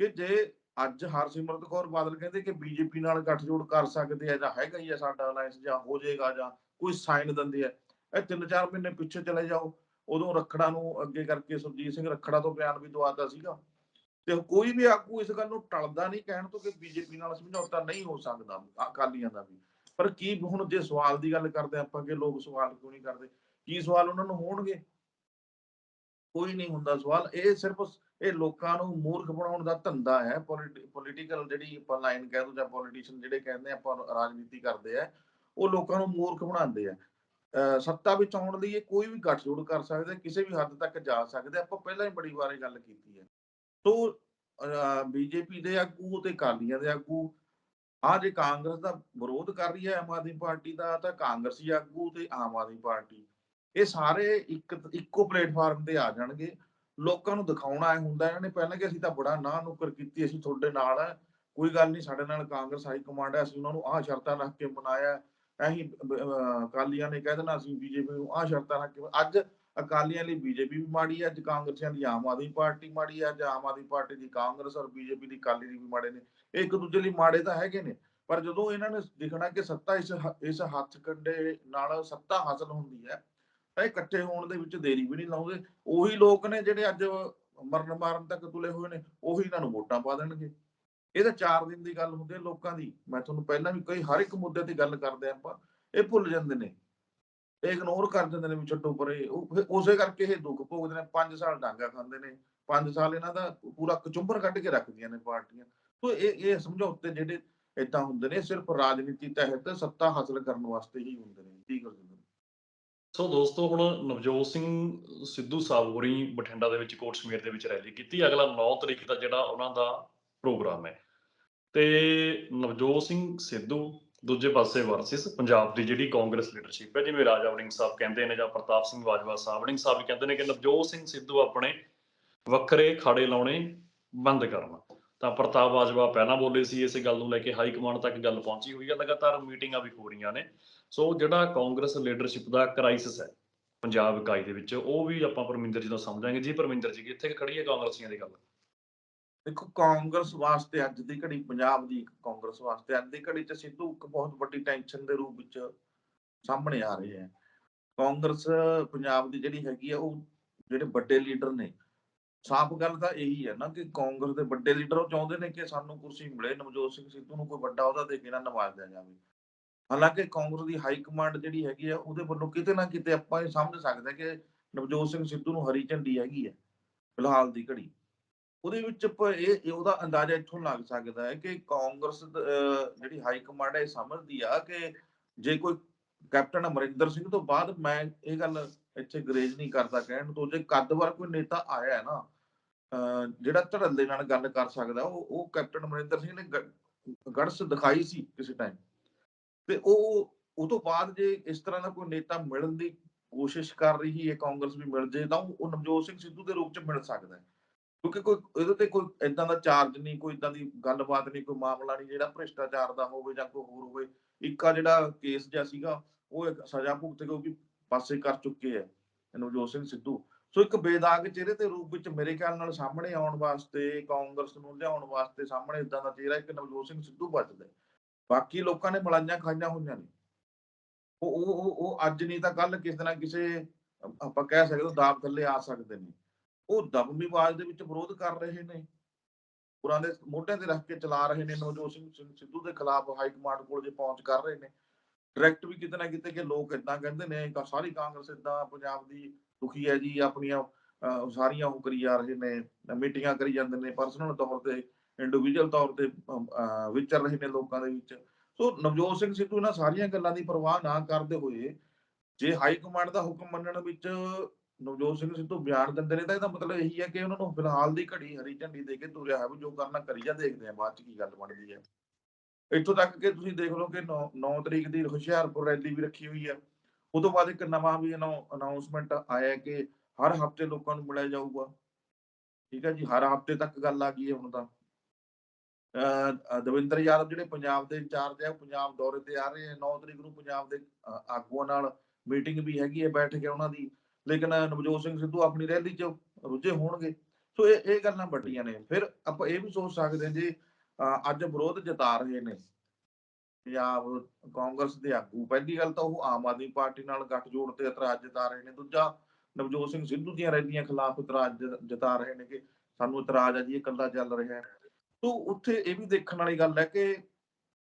ਕਿ ਜੇ ਅੱਜ ਹਰਸਿਮਰਤ ਕੌਰ ਬਾਦਲ ਕਹਿੰਦੇ ਕਿ ਬੀਜੇਪੀ ਨਾਲ ਗੱਠਜੋੜ ਕਰ ਸਕਦੇ ਆ ਜਾਂ ਹੈਗਾ ਹੀ ਆ ਸਾਡਾ ਅਲਾਈਅੰਸ ਜਾਂ ਹੋ ਜਾਏਗਾ ਜਾਂ ਕੋਈ ਸਾਈਨ ਦਿੰਦੇ ਆ, ਇਹ ਤਿੰਨ ਚਾਰ ਮਹੀਨੇ ਪਿੱਛੇ ਚਲੇ ਜਾਓ। ਉਦੋਂ ਰੱਖੜਾ ਨੂੰ ਅੱਗੇ ਕਰਕੇ ਸੁਰਜੀਤ ਸਿੰਘ ਰੱਖੜਾ ਤੋਂ ਬਿਆਨ ਵੀ ਦਵਾਤਾ ਸੀਗਾ। ਤੇ ਕੋਈ ਵੀ ਆਗੂ ਇਸ ਗੱਲ ਨੂੰ ਟਲਦਾ ਨਹੀਂ ਕਹਿਣ ਤੋਂ ਕਿ ਬੀਜੇਪੀ ਨਾਲ ਸਮਝੌਤਾ ਨਹੀਂ ਹੋ ਸਕਦਾ, ਅਕਾਲੀਆਂ ਦਾ ਵੀ। ਪਰ ਕੀ ਹੁਣ ਜੇ ਸਵਾਲ ਦੀ ਗੱਲ ਕਰਦੇ ਆਪਾਂ ਕਿ ਲੋਕ ਸਵਾਲ ਕਿਉਂ ਨਹੀਂ ਕਰਦੇ? ਕੀ ਸਵਾਲ ਉਹਨਾਂ ਨੂੰ ਹੋਣਗੇ? ਕੋਈ ਨਹੀਂ ਹੁੰਦਾ ਸਵਾਲ। ਇਹ ਸਿਰਫ ਇਹ ਲੋਕਾਂ ਨੂੰ ਮੂਰਖ ਬਣਾਉਣ ਦਾ ਧੰਦਾ ਹੈ। ਪੋਲੀਟੀਕਲ ਜਿਹੜੀ ਆਪਾਂ ਲਾਈਨ ਕਹਿ ਦੋ ਜਾਂ ਪੋਲੀਟੀਸ਼ੀਅਨ ਜਿਹੜੇ ਕਹਿੰਦੇ ਆਪਾਂ ਰਾਜਨੀਤੀ ਕਰਦੇ ਆ, ਉਹ ਲੋਕਾਂ ਨੂੰ ਮੂਰਖ ਬਣਾਉਂਦੇ ਆ। ਸੱਤਾ ਵਿੱਚ ਆਉਣ ਲਈ ਇਹ ਕੋਈ ਵੀ ਗੱਠਜੋੜ ਕਰ ਸਕਦਾ, ਕਿਸੇ ਵੀ ਹੱਦ ਤੱਕ ਜਾ ਸਕਦੇ। ਆਪਾਂ ਪਹਿਲਾਂ ਹੀ ਬੜੀ ਵਾਰੀ ਗੱਲ ਕੀਤੀ ਹੈ। ਤੋਂ ਬੀਜੇਪੀ ਦੇ ਆਗੂ ਤੇ ਕਾਲੀਆਂ ਦੇ ਆਗੂ ਆ ਜੇ ਕਾਂਗਰਸ ਦਾ ਵਿਰੋਧ ਕਰ ਰਹੀ ਹੈ ਆਮ ਆਦਮੀ ਪਾਰਟੀ ਦਾ, ਤਾਂ ਕਾਂਗਰਸੀ ਆਗੂ ਤੇ ਆਮ ਆਦਮੀ ਪਾਰਟੀ। ਇਹ ਸਾਰੇ ਇੱਕ, ਇੱਕੋ ਪਲੇਟਫਾਰਮ ਤੇ ਆ ਜਾਣਗੇ। ਲੋਕਾਂ ਨੂੰ ਦਿਖਾਉਣਾ ਇਹ ਹੁੰਦਾ, ਇਹਨਾਂ ਨੇ ਪਹਿਲਾਂ ਕਿ ਅਸੀਂ ਤਾਂ ਬੜਾ ਨਾ ਨੁਕਰ ਕੀਤੀ, ਅਸੀਂ ਤੁਹਾਡੇ ਨਾਲ ਹੈ ਕੋਈ ਗੱਲ ਨਹੀਂ, ਸਾਡੇ ਨਾਲ ਕਾਂਗਰਸ ਹਾਈ ਕਮਾਂਡ ਹੈ ਅਸੀਂ ਉਹਨਾਂ ਨੂੰ ਆਹ ਸ਼ਰਤਾਂ ਰੱਖ ਕੇ ਬਣਾਇਆ ਐਹੀ ਅਕਾਲੀਆਂ ਨੇ ਕਹਿ ਦੇਣਾ, ਅਸੀਂ ਬੀਜੇਪੀ ਨੂੰ ਆਹ ਸ਼ਰਤਾਂ ਰੱਖ ਕੇ ਅੱਜ ਅਕਾਲੀਆਂ ਲਈ ਬੀਜੇਪੀ ਵੀ ਮਾੜੀ ਹੈ ਅੱਜ ਕਾਂਗਰਸੀਆਂ ਦੀ ਆਮ ਆਦਮੀ ਪਾਰਟੀ ਮਾੜੀ ਹੈ ਅੱਜ ਆਮ ਆਦਮੀ ਪਾਰਟੀ ਦੀ ਕਾਂਗਰਸ ਔਰ ਬੀਜੇਪੀ ਦੀ ਅਕਾਲੀ ਦੀ ਵੀ ਮਾੜੇ ਨੇ। ਇਹ ਇੱਕ ਦੂਜੇ ਲਈ ਮਾੜੇ ਤਾਂ ਹੈਗੇ ਨੇ, ਪਰ ਜਦੋਂ ਇਹਨਾਂ ਨੇ ਦਿਖਣਾ ਕਿ ਸੱਤਾ ਇਸ ਇਸ ਹੱਥ ਕੰਡੇ ਨਾਲ ਸੱਤਾ ਹਾਸਲ ਹੁੰਦੀ ਹੈ ਇਹ ਇਕੱਠੇ ਹੋਣ ਦੇ ਵਿੱਚ ਦੇਰੀ ਵੀ ਨਹੀਂ ਲਾਉਂਦੇ। ਉਹੀ ਲੋਕ ਨੇ ਜਿਹੜੇ ਅੱਜ ਮਰਨ ਮਾਰਨ ਤੱਕ ਤੁਲੇ ਹੋਏ ਨੇ, ਉਹੀ ਇਹਨਾਂ ਨੂੰ ਵੋਟਾਂ ਪਾ ਦੇਣਗੇ। ਇਹ ਤਾਂ 4 ਦਿਨ ਦੀ ਗੱਲ ਹੁੰਦੀ ਹੈ ਲੋਕਾਂ ਦੀ। ਮੈਂ ਤੁਹਾਨੂੰ ਪਹਿਲਾਂ ਵੀ ਕਈ, ਹਰ ਇੱਕ ਮੁੱਦੇ ਤੇ ਗੱਲ ਕਰਦੇ ਆਪਾਂ, ਇਹ ਭੁੱਲ ਜਾਂਦੇ ਨੇ। ਇਹ ਇਗਨੋਰ ਕਰ ਦਿੰਦੇ ਨੇ ਵੀ ਛੱਡੋ ਪਰੇ। ਉਹ ਉਸੇ ਕਰਕੇ ਇਹ ਦੁੱਖ ਭੋਗਦੇ ਨੇ 5 ਸਾਲ ਡਾਂਗਾ ਖਾਂਦੇ ਨੇ। 5 ਸਾਲ ਇਹਨਾਂ ਦਾ ਪੂਰਾ ਕਚੁੰਬਰ ਕੱਢ ਕੇ ਰੱਖਦੀਆਂ ਨੇ ਪਾਰਟੀਆਂ। ਸੋ ਇਹ ਇਹ ਸਮਝੌਤੇ ਜਿਹੜੇ ਇਦਾਂ ਹੁੰਦੇ ਨੇ ਸਿਰਫ ਰਾਜਨੀਤੀ ਤਹਿਤ ਸੱਤਾ ਹਾਸਲ ਕਰਨ ਵਾਸਤੇ ਹੀ ਹੁੰਦੇ ਨੇ। ਠੀਕ ਹੈ ਜੀ ਸੋ ਦੋਸਤੋ, ਹੁਣ ਨਵਜੋਤ ਸਿੰਘ ਸਿੱਧੂ ਸਾਹਿਬ ਹੋਰੀ ਬਠਿੰਡਾ ਦੇ ਵਿੱਚ ਕੋਟ ਸਮੀਰ ਦੇ ਵਿੱਚ ਰੈਲੀ ਕੀਤੀ। ਅਗਲਾ 9 ਤਰੀਕ ਦਾ ਜਿਹੜਾ ਉਹਨਾਂ ਦਾ ਪ੍ਰੋਗਰਾਮ ਹੈ। ਤੇ ਨਵਜੋਤ ਸਿੰਘ ਸਿੱਧੂ, ਦੂਜੇ ਪਾਸੇ ਵਰਸਿਸ, ਪੰਜਾਬ ਦੀ ਜਿਹੜੀ ਕਾਂਗਰਸ ਲੀਡਰਸ਼ਿਪ ਹੈ, ਜਿਵੇਂ ਰਾਜਾ ਵੜਿੰਗ ਸਾਹਿਬ ਕਹਿੰਦੇ ਨੇ ਜਾਂ ਪ੍ਰਤਾਪ ਸਿੰਘ ਬਾਜਵਾ ਸਾਹਿਬ ਵੜਿੰਗ ਸਾਹਿਬ ਵੀ ਕਹਿੰਦੇ ਨੇ ਕਿ ਨਵਜੋਤ ਸਿੰਘ ਸਿੱਧੂ ਆਪਣੇ ਵੱਖਰੇ ਖਾੜੇ ਲਾਉਣੇ ਬੰਦ ਕਰਨ। ਤਾਂ ਪ੍ਰਤਾਪ ਬਾਜਵਾ ਪਹਿਲਾਂ ਬੋਲੇ ਸੀ, ਇਸੇ ਗੱਲ ਨੂੰ ਲੈ ਕੇ ਹਾਈ ਕਮਾਂਡ ਤੱਕ ਗੱਲ ਪਹੁੰਚੀ ਹੋਈ ਹੈ ਲਗਾਤਾਰ ਮੀਟਿੰਗਾਂ ਵੀ ਹੋ ਰਹੀਆਂ ਨੇ। ਸੋ ਜਿਹੜਾ ਕਾਂਗਰਸ ਲੀਡਰਸ਼ਿਪ ਦਾ ਕ੍ਰਾਈਸਿਸ ਹੈ ਪੰਜਾਬ ਇਕਾਈ ਦੇ ਵਿੱਚ, ਉਹ ਵੀ ਆਪਾਂ ਪਰਮਿੰਦਰ ਜੀ ਤੋਂ ਸਮਝਾਂਗੇ। ਜੀ ਪਰਮਿੰਦਰ ਜੀ, ਕਿੱਥੇ ਖੜੀ ਹੈ ਕਾਂਗਰਸੀਆਂ ਦੀ ਗੱਲ? ਦੇਖੋ, ਕਾਂਗਰਸ ਵਾਸਤੇ ਅੱਜ ਦੀ ਘੜੀ ਪੰਜਾਬ ਦੀ ਕਾਂਗਰਸ ਵਾਸਤੇ, ਅੱਜ ਦੀ ਘੜੀ 'ਚ ਸਿੱਧੂ ਇੱਕ ਬਹੁਤ ਵੱਡੀ ਟੈਨਸ਼ਨ ਦੇ ਰੂਪ ਵਿੱਚ ਸਾਹਮਣੇ ਆ ਰਹੇ ਹੈ। ਕਾਂਗਰਸ ਪੰਜਾਬ ਦੀ ਜਿਹੜੀ ਹੈਗੀ ਆ, ਉਹ ਜਿਹੜੇ ਵੱਡੇ ਲੀਡਰ ਨੇ ਸਾਫ਼ ਗੱਲ ਤਾਂ ਇਹੀ ਹੈ ਨਾ ਕਿ ਕਾਂਗਰਸ ਦੇ ਵੱਡੇ ਲੀਡਰ ਉਹ ਚਾਹੁੰਦੇ ਨੇ ਕਿ ਸਾਨੂੰ ਕੁਰਸੀ ਮਿਲੇ, ਨਵਜੋਤ ਸਿੰਘ ਸਿੱਧੂ ਨੂੰ ਕੋਈ ਵੱਡਾ ਉਹਦਾ ਦੇ ਕੇ ਨਾ ਨਵਾਜ਼ਿਆ ਜਾਵੇ। ਹਾਲਾਂਕਿ ਕਾਂਗਰਸ ਦੀ ਹਾਈ ਕਮਾਂਡ ਜਿਹੜੀ ਹੈਗੀ ਆ ਉਹਦੇ ਵੱਲੋਂ ਕਿਤੇ ਨਾ ਕਿਤੇ ਆਪਾਂ ਇਹ ਸਮਝ ਸਕਦੇ ਹਾਂ ਕਿ ਨਵਜੋਤ ਸਿੰਘ ਸਿੱਧੂ ਨੂੰ ਹਰੀ ਝੰਡੀ ਹੈਗੀ ਹੈ, ਫਿਲਹਾਲ ਦੀ ਘੜੀ। ਉਹਦੇ ਵਿੱਚ ਇਹ ਉਹਦਾ ਅੰਦਾਜ਼ਾ ਇੱਥੋਂ ਲੱਗ ਸਕਦਾ ਹੈ ਕਿ ਕਾਂਗਰਸ ਜਿਹੜੀ ਹਾਈ ਕਮਾਂਡ ਹੈ, ਇਹ ਸਮਝਦੀ ਆ ਕਿ ਜੇ ਕੋਈ ਕੈਪਟਨ ਅਮਰਿੰਦਰ ਸਿੰਘ ਤੋਂ ਬਾਅਦ ਮੈਂ ਇਹ ਗੱਲ ਇੱਥੇ ਗਰੇਜ ਨਹੀਂ ਕਰਦਾ ਕਹਿਣ ਤੋਂ, ਜੇ ਕੱਦ ਵਾਰ ਕੋਈ ਨੇਤਾ ਆਇਆ ਹੈ ਨਾ ਜਿਹੜਾ ਧੜੱਲੇ ਨਾਲ ਗੱਲ ਕਰ ਸਕਦਾ, ਉਹ ਉਹ ਕੈਪਟਨ ਅਮਰਿੰਦਰ ਸਿੰਘ ਨੇ ਗੜਸ ਦਿਖਾਈ ਸੀ ਕਿਸੇ ਟਾਈਮ ਤੇ ਉਹ ਉਹ ਤੋਂ ਬਾਅਦ ਜੇ ਇਸ ਤਰ੍ਹਾਂ ਦਾ ਕੋਈ ਨੇਤਾ ਮਿਲਣ ਦੀ ਕੋਸ਼ਿਸ਼ ਕਰ ਰਹੀ ਹੈ, ਕਾਂਗਰਸ ਵੀ ਮਿਲ ਜੇ, ਤਾਂ ਉਹ ਨਵਜੋਤ ਸਿੰਘ ਸਿੱਧੂ ਦੇ ਰੂਪ ਚ ਮਿਲ ਸਕਦਾ ਹੈ। ਕਿਉਂਕਿ ਕੋਈ, ਇਹਦੇ ਤੇ ਕੋਈ ਇਦਾਂ ਦਾ ਚਾਰਜ ਨਹੀਂ, ਕੋਈ ਇਦਾਂ ਦੀ ਗੱਲਬਾਤ ਨਹੀਂ, ਕੋਈ ਮਾਮਲਾ ਨਹੀਂ, ਜਿਹੜਾ ਭ੍ਰਿਸ਼ਟਾਚਾਰ ਦਾ ਹੋਵੇ ਜਾਂ ਕੋਈ ਹੋਰ ਹੋਵੇ, ਇੱਕ ਆ ਜਿਹੜਾ ਕੇਸ ਜਿਹਾ ਸੀਗਾ, ਉਹ ਸਜ਼ਾ ਭੁਗਤ ਕੇ ਉਹ ਵੀ ਪਾਸੇ ਕਰ ਚੁੱਕੇ ਹੈ ਨਵਜੋਤ ਸਿੰਘ ਸਿੱਧੂ। ਸੋ ਇੱਕ ਬੇਦਾਗ ਚਿਹਰੇ ਦੇ ਰੂਪ ਵਿੱਚ ਮੇਰੇ ਖਿਆਲ ਨਾਲ ਸਾਹਮਣੇ ਆਉਣ ਵਾਸਤੇ, ਕਾਂਗਰਸ ਨੂੰ ਲਿਆਉਣ ਵਾਸਤੇ ਸਾਹਮਣੇ ਇਦਾਂ ਦਾ ਚਿਹਰਾ ਇੱਕ ਨਵਜੋਤ ਸਿੰਘ ਸਿੱਧੂ ਬਚਦਾ ਬਾਕੀ ਲੋਕਾਂ ਨੇ ਮਲਾਈਆਂ ਖਾਈਆਂ ਹੋਈਆਂ ਨੇ। ਉਹ ਉਹ, ਉਹ- ਅੱਜ ਨਹੀਂ ਤਾਂ ਕੱਲ ਕਿਸੇ ਨਾ ਕਿਸੇ, ਆਪਾਂ ਕਹਿ ਸਕਦੇ ਦਾਬ ਥੱਲੇ ਆ ਸਕਦੇ ਨੇ। ਉਹ ਦਬਮੀ ਆਵਾਜ਼ ਦੇ ਵਿੱਚ ਵਿਰੋਧ ਕਰ ਰਹੇ ਨੇ। ਪੁਰਾਂ ਦੇ ਮੋਢਿਆਂ ਤੇ ਰੱਖ ਕੇ ਚਲਾ ਰਹੇ ਨੇ ਨਵਜੋਤ ਸਿੰਘ ਸਿੱਧੂ ਦੇ ਖਿਲਾਫ ਹਾਈ ਕਮਾਂਡ ਕੋਲ ਜੇ ਪਹੁੰਚ ਕਰ ਰਹੇ ਨੇ। ਡਾਇਰੈਕਟ ਵੀ ਕਿਤੇ ਨਾ ਕਿਤੇ ਕਿ ਲੋਕ ਇਦਾਂ ਕਹਿੰਦੇ ਨੇ ਕਿ ਸਾਰੀ ਕਾਂਗਰਸ ਇਦਾਂ ਪੰਜਾਬ ਦੀ ਦੁਖੀ ਹੈ ਜੀ, ਆਪਣੀਆਂ ਸਾਰੀਆਂ ਉਹ ਕਰੀ ਜਾ ਰਹੇ ਨੇ, ਮੀਟਿੰਗਾਂ ਕਰੀ ਜਾਂਦੇ ਨੇ ਪਰਸਨਲ ਤੌਰ ਤੇ ਇੰਡੀਵਿਜੂਅਲ ਤੌਰ ਤੇ ਵਿਚਰ ਰਹੇ ਨੇ ਲੋਕਾਂ ਦੇ ਵਿੱਚ। ਸੋ ਨਵਜੋਤ ਸਿੰਘ ਸਿੱਧੂ ਇਹਨਾਂ ਸਾਰੀਆਂ ਗੱਲਾਂ ਦੀ ਪਰਵਾਹ ਨਾ ਕਰਦੇ ਹੋਏ, ਜੇ ਹਾਈ ਕਮਾਂਡ ਦਾ ਹੁਕਮ ਮੰਨਣ ਵਿੱਚ ਨਵਜੋਤ ਸਿੰਘ ਸਿੱਧੂ ਬਿਆਨ ਦਿੰਦੇ ਨੇ, ਤਾਂ ਇਹਦਾ ਮਤਲਬ ਇਹੀ ਹੈ ਕਿ ਉਹਨਾਂ ਨੂੰ ਫਿਲਹਾਲ ਦੀ ਘੜੀ ਹਰੀ ਝੰਡੀ ਦੇ ਕੇ ਤੁਰਿਆ ਹੈ ਵੀ ਜੋ ਕਰਨਾ ਕਰੀ ਜਾ ਦੇਖਦੇ ਆ, ਬਾਅਦ ਚ ਕੀ ਗੱਲ ਬਣਦੀ ਹੈ। ਇੱਥੋਂ ਤੱਕ ਕਿ ਤੁਸੀਂ ਦੇਖ ਲਓ ਕਿ 9 ਤਰੀਕ ਦੀ ਹੁਸ਼ਿਆਰਪੁਰ ਰੈਲੀ ਵੀ ਰੱਖੀ ਹੋਈ ਹੈ। ਉਹ ਤੋਂ ਬਾਅਦ ਇੱਕ ਨਵਾਂ ਵੀ ਅਨਾਉਂਸਮੈਂਟ ਆਇਆ ਕਿ ਹਰ ਹਫ਼ਤੇ ਲੋਕਾਂ ਨੂੰ ਮਿਲਿਆ ਜਾਊਗਾ। ਠੀਕ ਹੈ ਜੀ, ਹਰ ਹਫ਼ਤੇ ਤੱਕ ਗੱਲ ਆ ਗਈ ਹੈ ਹੁਣ ਤਾਂ। ਦਵਿੰਦਰ ਯਾਦਵ ਜਿਹੜੇ ਪੰਜਾਬ ਦੇ ਇੰਚਾਰਜ ਹੈ ਉਹ ਪੰਜਾਬ ਦੌਰੇ ਤੇ ਆ ਰਹੇ ਹੈ। 9 ਤਰੀਕ ਨੂੰ ਪੰਜਾਬ ਦੇ ਆਗੂਆਂ ਨਾਲ ਮੀਟਿੰਗ ਵੀ ਹੈਗੀ ਹੈ, ਬੈਠ ਕੇ ਉਹਨਾਂ ਦੀ। ਲੇਕਿਨ ਨਵਜੋਤ ਸਿੰਘ ਸਿੱਧੂ ਆਪਣੀ ਰੈਲੀ 'ਚ ਰੁੱਝੇ ਹੋਣਗੇ। ਸੋ ਇਹ ਇਹ ਗੱਲਾਂ ਵੱਡੀਆਂ ਨੇ। ਫਿਰ ਆਪਾਂ ਇਹ ਵੀ ਸੋਚ ਸਕਦੇ ਹਾਂ ਜੀ ਅੱਜ ਵਿਰੋਧ ਜਤਾ ਰਹੇ ਨੇ। ਪੰਜਾਬ ਕਾਂਗਰਸ ਦੇ ਆਗੂ। ਪਹਿਲੀ ਗੱਲ ਤਾਂ ਉਹ ਆਮ ਆਦਮੀ ਪਾਰਟੀ ਨਾਲ ਗੱਠਜੋੜ ਤੇ ਇਤਰਾਜ਼ ਜਤਾ ਰਹੇ ਨੇ। ਦੂਜਾ, ਨਵਜੋਤ ਸਿੰਘ ਸਿੱਧੂ ਦੀਆਂ ਰੈਲੀਆਂ ਖਿਲਾਫ ਇਤਰਾਜ਼ ਜਤਾ ਰਹੇ ਨੇ ਕਿ ਸਾਨੂੰ ਇਤਰਾਜ਼ ਹੈ ਜੀ, ਇਹ ਇਕੱਲਾ ਚੱਲ ਰਿਹਾ ਹੈ। ਤੋ ਉੱਥੇ ਇਹ ਵੀ ਦੇਖਣ ਵਾਲੀ ਗੱਲ ਹੈ ਕਿ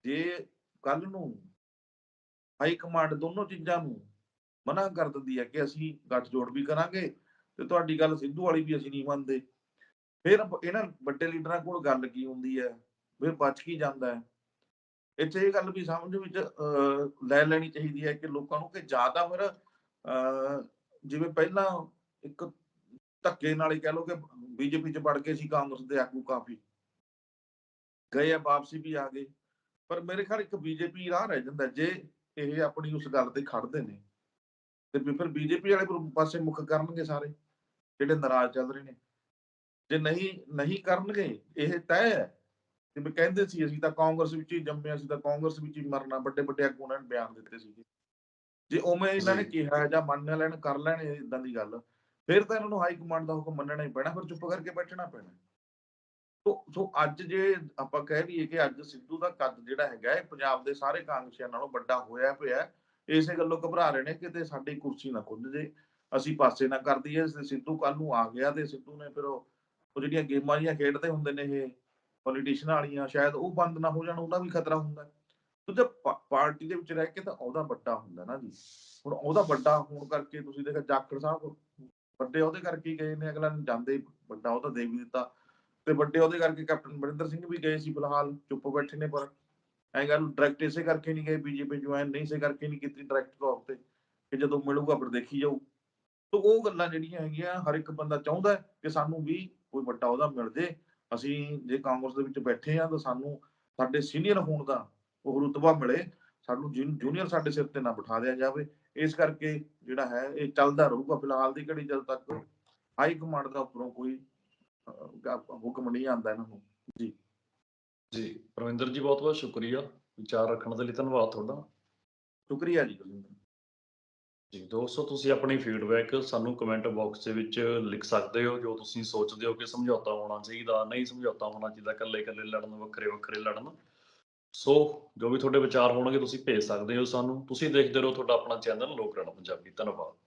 ਜੇ ਕੱਲ ਨੂੰ ਹਾਈ ਕਮਾਂਡ ਦੋਨੋਂ ਚੀਜ਼ਾਂ ਨੂੰ ਮਨਾ ਕਰ ਦਿੰਦੀ ਹੈ ਕਿ ਅਸੀਂ ਗੱਠਜੋੜ ਵੀ ਕਰਾਂਗੇ ਤੇ ਤੁਹਾਡੀ ਗੱਲ ਸਿੱਧੂ ਵਾਲੀ ਵੀ ਅਸੀਂ ਨਹੀਂ ਮੰਨਦੇ। ਫਿਰ ਇਹਨਾਂ ਵੱਡੇ ਲੀਡਰਾਂ ਕੋਲ ਗੱਲ ਕੀ ਹੁੰਦੀ ਹੈ? ਫਿਰ ਬਚ ਕੀ ਜਾਂਦਾ ਹੈ। ਇੱਥੇ ਇਹ ਗੱਲ ਵੀ ਸਮਝ ਵਿੱਚ ਅਹ, ਲੈ ਲੈਣੀ ਚਾਹੀਦੀ ਹੈ ਕਿ ਲੋਕਾਂ ਨੂੰ ਕਿ ਜ਼ਿਆਦਾ ਫਿਰ ਜਿਵੇਂ ਪਹਿਲਾਂ ਇੱਕ ਧੱਕੇ ਨਾਲ ਹੀ ਕਹਿ ਲਓ ਕਿ ਬੀਜੇਪੀ ਚ ਵੜ ਕੇ ਸੀ ਕਾਂਗਰਸ ਦੇ ਆਗੂ ਕਾਫੀ। ਗਏ ਆ ਵਾਪਸੀ ਵੀ ਆ ਗਏ। ਪਰ ਮੇਰੇ ਖਿਆਲ ਇੱਕ ਬੀਜੇਪੀ ਰਾਹ ਰਹਿ ਜਾਂਦਾ ਜੇ ਇਹ ਆਪਣੀ ਉਸ ਗੱਲ ਤੇ ਖੜਦੇ ਨੇ। ਤੇ ਫਿਰ ਬੀਜੇਪੀ ਵਾਲੇ ਪਰ- ਪਾਸੇ ਮੁੱਖ ਕਰਨਗੇ ਸਾਰੇ ਜਿਹੜੇ ਨਾਰਾਜ਼ ਚੱਲ ਰਹੇ ਨੇ। ਜੇ ਨਹੀਂ ਨਹੀਂ ਕਰਨਗੇ ਇਹ ਤੈਅ ਹੈ। ਜਿਵੇਂ ਕਹਿੰਦੇ ਸੀ ਅਸੀਂ ਤਾਂ ਕਾਂਗਰਸ ਵਿੱਚ ਹੀ ਜੰਮੇ ਅਸੀਂ ਤਾਂ ਕਾਂਗਰਸ ਵਿੱਚ ਹੀ ਮਰਨਾ ਵੱਡੇ ਵੱਡੇ ਆਗੂਆਂ ਨੇ ਬਿਆਨ ਦਿੱਤੇ ਸੀਗੇ ਜੇ ਉਵੇਂ ਇਹਨਾਂ ਨੇ। ਕਿਹਾ ਜਾਂ ਮੰਨ ਲੈਣ ਕਰ ਲੈਣ ਇਦਾਂ ਦੀ ਗੱਲ ਫਿਰ ਤਾਂ ਇਹਨਾਂ ਨੂੰ ਹਾਈ ਕਮਾਂਡ ਦਾ ਹੁਕਮ ਮੰਨਣਾ ਹੀ ਪੈਣਾ ਫਿਰ ਚੁੱਪ ਕਰਕੇ ਬੈਠਣਾ ਪੈਣਾ ਸੋ ਸੋ ਅੱਜ ਜੇ ਆਪਾਂ ਕਹਿ ਲਈਏ ਕਿ ਅੱਜ ਸਿੱਧੂ ਦਾ ਕੱਦ ਜਿਹੜਾ ਹੈਗਾ ਇਹ ਪੰਜਾਬ ਦੇ ਸਾਰੇ ਕਾਂਗਰਸੀਆਂ ਨਾਲੋਂ ਵੱਡਾ ਹੋਇਆ ਪਿਆ। ਇਸੇ ਗੱਲੋਂ ਘਬਰਾ ਰਹੇ ਨੇ ਕਿਤੇ ਸਾਡੀ ਕੁਰਸੀ ਨਾ ਖੁੱਲ ਜੇ ਅਸੀਂ ਪਾਸੇ ਨਾ ਕਰ ਦਈਏ ਸਿੱਧੂ ਕੱਲ ਨੂੰ ਆ ਗਿਆ ਤੇ ਸਿੱਧੂ ਨੇ ਫਿਰ ਉਹ ਉਹ ਜਿਹੜੀਆਂ ਗੇਮਾਂ ਜੀਆਂ ਖੇਡਦੇ ਹੁੰਦੇ ਨੇ ਇਹ ਪੋਲੀਟੀਸ਼ੀਅਨ ਵਾਲੀਆਂ, ਸ਼ਾਇਦ ਉਹ ਬੰਦ ਨਾ ਹੋ ਜਾਣ, ਉਹਦਾ ਵੀ ਖਤਰਾ ਹੁੰਦਾ। ਤੇ ਜੇ ਪਾਰਟੀ ਦੇ ਵਿੱਚ ਰਹਿ ਕੇ ਤਾਂ ਉਹਦਾ ਵੱਡਾ ਹੁੰਦਾ ਨਾ ਜੀ। ਹੁਣ ਉਹਦਾ ਵੱਡਾ ਹੋਣ ਕਰਕੇ ਤੁਸੀਂ ਦੇਖੋ ਜਾਖੜ ਸਾਹਿਬ ਵੱਡੇ ਉਹਦੇ ਕਰਕੇ ਗਏ ਨੇ, ਅਗਲਾ ਜਾਂਦੇ ਵੱਡਾ ਉਹਦਾ ਦੇ ਵੀ ਦਿੱਤਾ। ਤੇ ਵੱਡੇ ਉਹਦੇ ਕਰਕੇ ਕੈਪਟਨ ਅਮਰਿੰਦਰ ਸਿੰਘ ਵੀ ਗਏ ਸੀ ਫਿਲਹਾਲ, ਚੁੱਪ ਬੈਠੇ ਨੇ ਪਰ ਐਂ ਗੱਲ ਡਾਇਰੈਕਟ ਇਸੇ ਕਰਕੇ ਨਹੀਂ ਗਏ, ਬੀਜੇਪੀ ਜੁਆਇਨ ਨਹੀਂ, ਇਸੇ ਕਰਕੇ ਨਹੀਂ ਕੀਤੀ ਡਾਇਰੈਕਟ ਤੌਰ ਤੇ ਕਿ ਜਦੋਂ ਮਿਲੂਗਾ ਫਿਰ ਦੇਖੀ ਜਾਊ। ਤੋ ਉਹ ਗੱਲਾਂ ਜਿਹੜੀਆਂ ਹੈਗੀਆਂ, ਹਰ ਇੱਕ ਬੰਦਾ ਚਾਹੁੰਦਾ ਕਿ ਸਾਨੂੰ ਵੀ ਕੋਈ ਵੱਡਾ ਉਹਦਾ ਮਿਲ ਜੇ। ਅਸੀਂ ਜੇ ਕਾਂਗਰਸ ਦੇ ਵਿੱਚ ਬੈਠੇ ਆ ਤਾਂ ਸਾਨੂੰ ਸਾਡੇ ਸੀਨੀਅਰ ਹੋਣ ਦਾ ਉਹ ਰੁਤਬਾ ਮਿਲੇ ਸਾਨੂੰ ਜੂਨੀਅਰ ਸਾਡੇ ਸਿਰ ਤੇ ਨਾ ਬਿਠਾ ਦਿਆ ਜਾਵੇ। ਇਸ ਕਰਕੇ ਜਿਹੜਾ ਹੈ ਇਹ ਚੱਲਦਾ ਰਹੂਗਾ ਫਿਲਹਾਲ ਦੀ ਘੜੀ ਜਦ ਤੱਕ ਹਾਈ ਕਮਾਂਡ ਦਾ ਉੱਪਰੋਂ ਕੋਈ ਹੁਕਮ ਨਹੀਂ ਆਉਂਦਾ ਇਹਨਾਂ ਨੂੰ। ਜੀ। ਪਰਵਿੰਦਰ ਜੀ ਬਹੁਤ ਬਹੁਤ ਸ਼ੁਕਰੀਆ। ਵਿਚਾਰ ਰੱਖਣ ਦੇ ਲਈ ਧੰਨਵਾਦ ਤੁਹਾਡਾ। ਸ਼ੁਕਰੀਆ ਜੀ ਗੁਰਜਿੰਦਰ ਜੀ ਦੋਸਤੋ ਤੁਸੀਂ ਆਪਣੀ ਫੀਡਬੈਕ ਸਾਨੂੰ ਕਮੈਂਟ ਬਾਕਸ ਦੇ ਵਿੱਚ ਲਿਖ ਸਕਦੇ ਹੋ, ਜੋ ਤੁਸੀਂ ਸੋਚਦੇ ਹੋ ਕਿ ਸਮਝੌਤਾ ਹੋਣਾ ਚਾਹੀਦਾ, ਨਹੀਂ ਸਮਝੌਤਾ ਹੋਣਾ ਚਾਹੀਦਾ ਇਕੱਲੇ ਇਕੱਲੇ ਲੜਨ ਵੱਖਰੇ ਵੱਖਰੇ ਲੜਨ। ਸੋ, ਜੋ ਵੀ ਤੁਹਾਡੇ ਵਿਚਾਰ ਹੋਣਗੇ, ਤੁਸੀਂ ਭੇਜ ਸਕਦੇ ਹੋ ਸਾਨੂੰ। ਤੁਸੀਂ ਦੇਖਦੇ ਰਹੋ ਤੁਹਾਡਾ ਆਪਣਾ ਚੈਨਲ ਲੋਕ ਰਣ ਪੰਜਾਬੀ। ਧੰਨਵਾਦ।